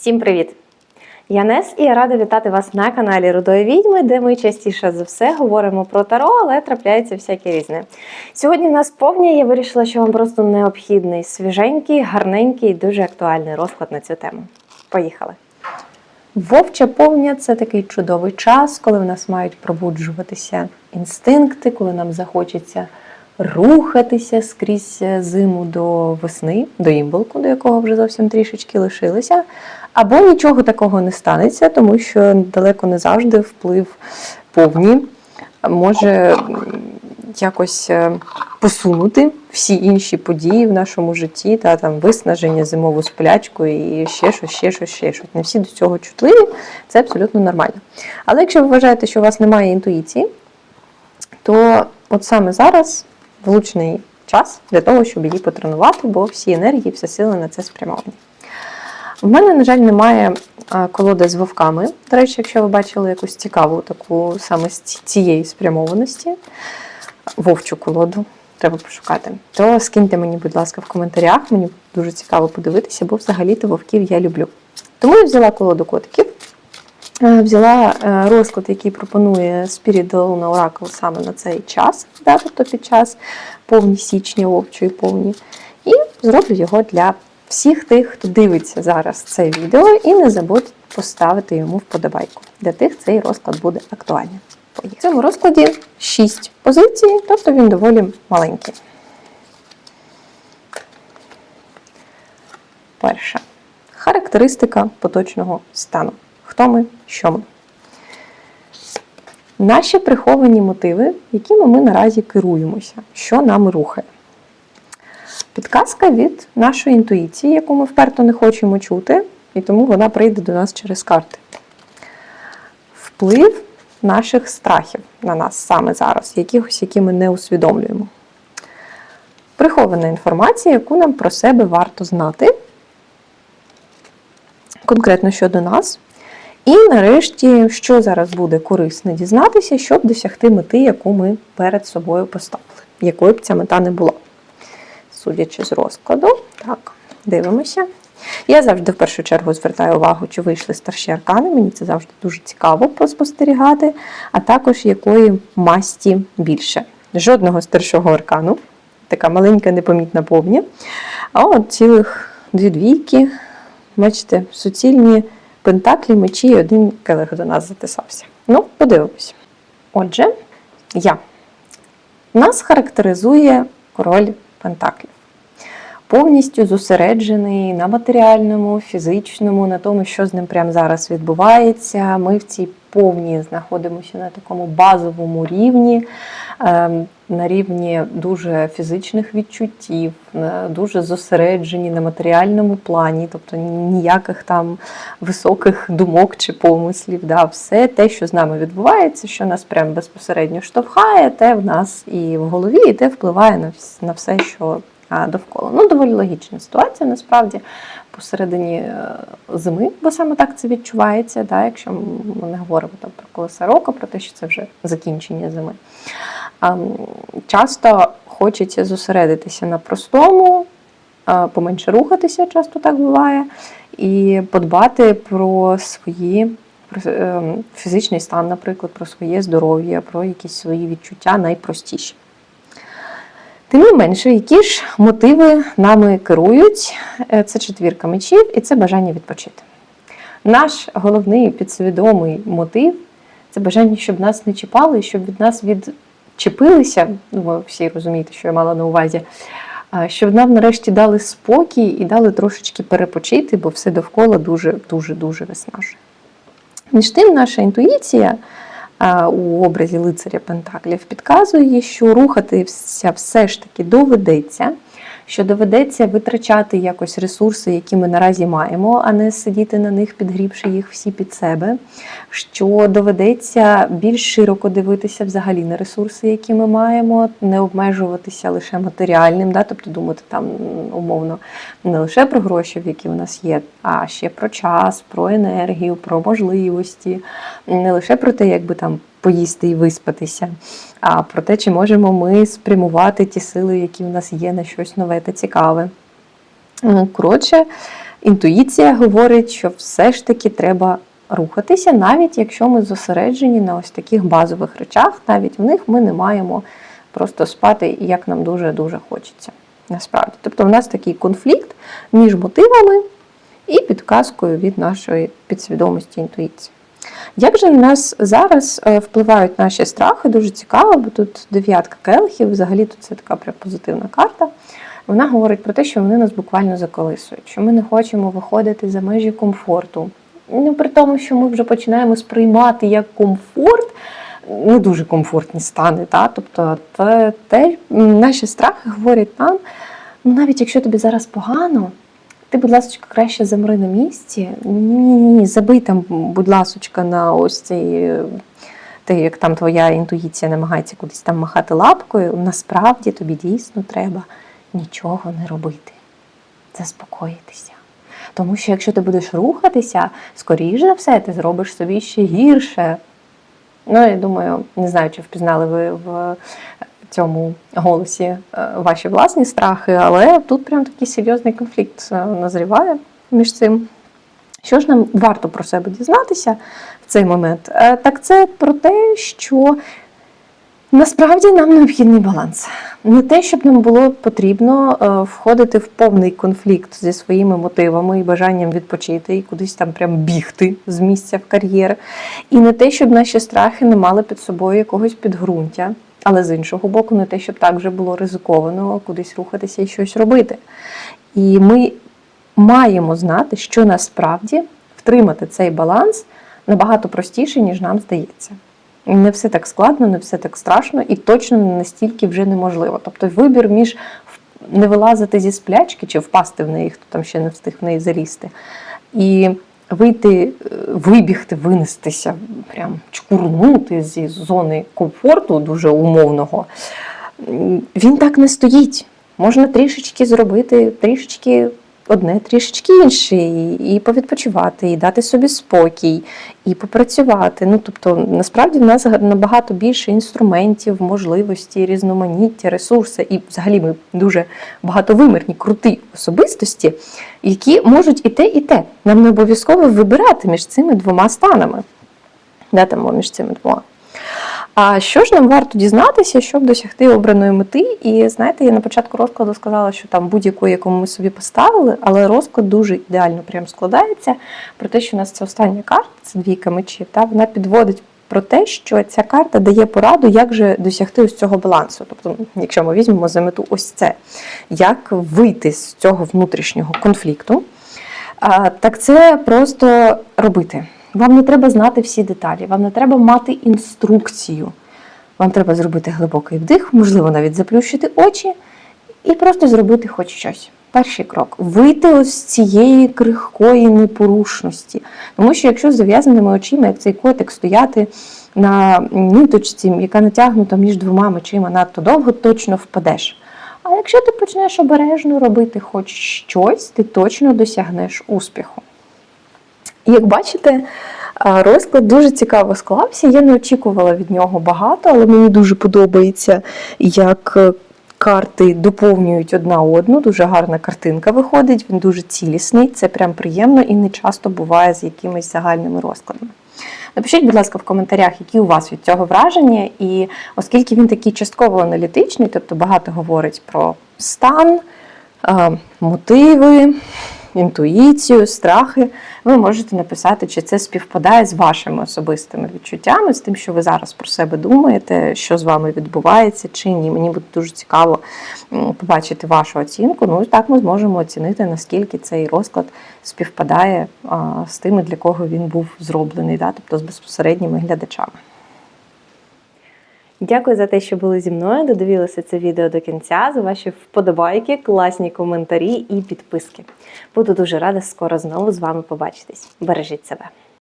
Всім привіт! Я Нес і я рада вітати вас на каналі Рудої Відьми, де ми частіше за все говоримо про таро, але трапляється всяке різне. Сьогодні в нас повня, я вирішила, що вам просто необхідний свіженький, гарненький і дуже актуальний розклад на цю тему. Поїхали! Вовча повня це такий чудовий час, коли в нас мають пробуджуватися інстинкти, коли нам захочеться рухатися скрізь зиму до весни, до імболку, до якого вже зовсім трішечки лишилося. Або нічого такого не станеться, тому що далеко не завжди вплив повні може якось е, посунути всі інші події в нашому житті, та там виснаження, зимову сплячку і ще щось, ще щось, ще щось. Не всі до цього чутливі, це абсолютно нормально. Але якщо ви вважаєте, що у вас немає інтуїції, то от саме зараз влучний час для того, щоб її потренувати, бо всі енергії, всі сили на це спрямовані. В мене, на жаль, немає колоди з вовками. До речі, якщо ви бачили якусь цікаву таку саме з цієї спрямованості, вовчу колоду, треба пошукати, то скиньте мені, будь ласка, в коментарях. Мені дуже цікаво подивитися, бо взагалі-то вовків я люблю. Тому я взяла колоду котиків. Е, Взяла е, розклад, який пропонує Spirit Luna Oracle саме на цей час, да, тобто під час повні січня, вовчої повні. І зроблю його для всіх тих, хто дивиться зараз це відео, і не забудь поставити йому вподобайку. Для тих цей розклад буде актуальним. В цьому розкладі 6 позицій, тобто він доволі маленький. Перша. Характеристика поточного стану. Хто ми, що ми. Наші приховані мотиви, якими ми наразі керуємося, що нами рухає. Підказка від нашої інтуїції, яку ми вперто не хочемо чути, і тому вона прийде до нас через карти. Вплив наших страхів на нас саме зараз, якихось, які ми не усвідомлюємо. Прихована інформація, яку нам про себе варто знати, конкретно щодо нас. І нарешті, що зараз буде корисно дізнатися, щоб досягти мети, яку ми перед собою поставили, якою б ця мета не була судячи з розкладу. Так, дивимося. Я завжди в першу чергу звертаю увагу, чи вийшли старші аркани. Мені це завжди дуже цікаво поспостерігати, а також якої масті більше. Жодного старшого аркану, така маленька непомітна повня. А от цілих дві двійки, бачите, суцільні пентаклі, мечі і один келих до нас затисався. Ну, подивимось. Отже, я. Нас характеризує король Пентаклів. Повністю зосереджений на матеріальному, фізичному, на тому, що з ним прямо зараз відбувається. Ми в цій повні знаходимося на такому базовому рівні, ем, на рівні дуже фізичних відчуттів, дуже зосереджені на матеріальному плані, тобто ніяких там високих думок чи помислів. Да, все те, що з нами відбувається, що нас прям безпосередньо штовхає, те в нас і в голові, і те впливає на, все, що довкола. Ну, доволі логічна ситуація, насправді, посередині е, зими, бо саме так це відчувається, да, якщо ми не говоримо там про колеса року, про те, що це вже закінчення зими. А, м, часто хочеться зосередитися на простому, поменше рухатися, часто так буває, і подбати про свої. Про е, фізичний стан, наприклад, про своє здоров'я, про якісь свої відчуття найпростіші. Тим не менше, які ж мотиви нами керують? Е, Це четвірка мечів і це бажання відпочити. Наш головний підсвідомий мотив це бажання, щоб нас не чіпали, щоб від нас відчепилися. Ну, ви всі розумієте, що я мала на увазі. Щоб нам нарешті дали спокій і дали трошечки перепочити, бо все довкола дуже дуже дуже виснажує. Між тим, наша інтуїція у образі лицаря Пентаклів підказує, що рухатися все ж таки доведеться, що доведеться витрачати якось ресурси, які ми наразі маємо, а не сидіти на них, підгрібши їх всі під себе. Що доведеться більш широко дивитися взагалі на ресурси, які ми маємо, не обмежуватися лише матеріальним, да? тобто думати там умовно не лише про гроші, які у нас є, а ще про час, про енергію, про можливості, не лише про те, як би там поїсти і виспатися, а про те, чи можемо ми спрямувати ті сили, які в нас є на щось нове та цікаве. Ну, Коротше, інтуїція говорить, що все ж таки треба рухатися, навіть якщо ми зосереджені на ось таких базових речах, навіть в них ми не маємо просто спати, як нам дуже-дуже хочеться. Насправді. Тобто, в нас такий конфлікт між мотивами і підказкою від нашої підсвідомості інтуїції. Як же на нас зараз е, впливають наші страхи? Дуже цікаво, бо тут дев'ятка келихів, взагалі тут це така прям позитивна карта. Вона говорить про те, що вони нас буквально заколисують, що ми не хочемо виходити за межі комфорту. Ну, при тому, що ми вже починаємо сприймати як комфорт, не дуже комфортні стани. Та? Тобто, те, те, наші страхи говорять нам, ну навіть якщо тобі зараз погано, ти, будь ласка, краще замри на місці. Ні, ні, забий там, будь ласочка, на ось цей. Те, як там твоя інтуїція намагається кудись там махати лапкою, насправді тобі дійсно треба нічого не робити, заспокоїтися. Тому що якщо ти будеш рухатися, скоріш за все, ти зробиш собі ще гірше. Ну, я думаю, не знаю, чи впізнали ви в цьому голосі е, ваші власні страхи, але тут прям такий серйозний конфлікт е, назріває між цим. Що ж нам варто про себе дізнатися в цей момент? Е, Так це про те, що насправді нам необхідний баланс. Не те, щоб нам було потрібно входити в повний конфлікт зі своїми мотивами і бажанням відпочити і кудись там прям бігти з місця в кар'єр. І не те, щоб наші страхи не мали під собою якогось підґрунтя, але з іншого боку, не те, щоб так вже було ризиковано кудись рухатися і щось робити. І ми маємо знати, що насправді втримати цей баланс набагато простіше, ніж нам здається. Не все так складно, не все так страшно і точно не настільки вже неможливо. Тобто вибір між не вилазити зі сплячки чи впасти в неї, хто там ще не встиг в неї залізти, і вийти, е, вибігти, винестися, прям чкурнути зі зони комфорту, дуже умовного, він так не стоїть. Можна трішечки зробити, трішечки одне, трішечки інше, і, повідпочивати, і дати собі спокій, і попрацювати. Ну, тобто, насправді в нас набагато більше інструментів, можливості, різноманіття, ресурси, і взагалі ми дуже багатовимірні, круті особистості, які можуть і те, і те. Нам не обов'язково вибирати між цими двома станами. Де там між цими двома? А що ж нам варто дізнатися, щоб досягти обраної мети? І знаєте, я на початку розкладу сказала, що там будь-яку, яку ми собі поставили, але розклад дуже ідеально прям складається про те, що у нас це остання карта, це двійка мечів, та вона підводить про те, що ця карта дає пораду, як же досягти ось цього балансу. Тобто, якщо ми візьмемо за мету ось це, як вийти з цього внутрішнього конфлікту, так це просто робити. Вам не треба знати всі деталі, вам не треба мати інструкцію. Вам треба зробити глибокий вдих, можливо, навіть заплющити очі, і просто зробити хоч щось. Перший крок вийти ось з цієї крихкої непорушності. Тому що якщо з зав'язаними очима, як цей котик, стояти на ниточці, яка натягнута між двома мечима надто довго, точно впадеш. А якщо ти почнеш обережно робити хоч щось, ти точно досягнеш успіху. Як бачите, розклад дуже цікаво склався. Я не очікувала від нього багато, але мені дуже подобається, як е, карти доповнюють одна одну. Дуже гарна картинка виходить, він дуже цілісний, це прям приємно і не часто буває з якимись загальними розкладами. Напишіть, будь ласка, в коментарях, які у вас від цього враження, і оскільки він такий частково аналітичний, тобто багато говорить про стан, е, мотиви, інтуїцію, страхи, ви можете написати, чи це співпадає з вашими особистими відчуттями, з тим, що ви зараз про себе думаєте, що з вами відбувається, чи ні. Мені буде дуже цікаво побачити вашу оцінку. Ну і так ми зможемо оцінити, наскільки цей розклад співпадає з тими, для кого він був зроблений, да? тобто з безпосередніми глядачами. Дякую за те, що були зі мною. Додивилися це відео до кінця. За ваші вподобайки, класні коментарі і підписки. Буду дуже рада скоро знову з вами побачитись. Бережіть себе.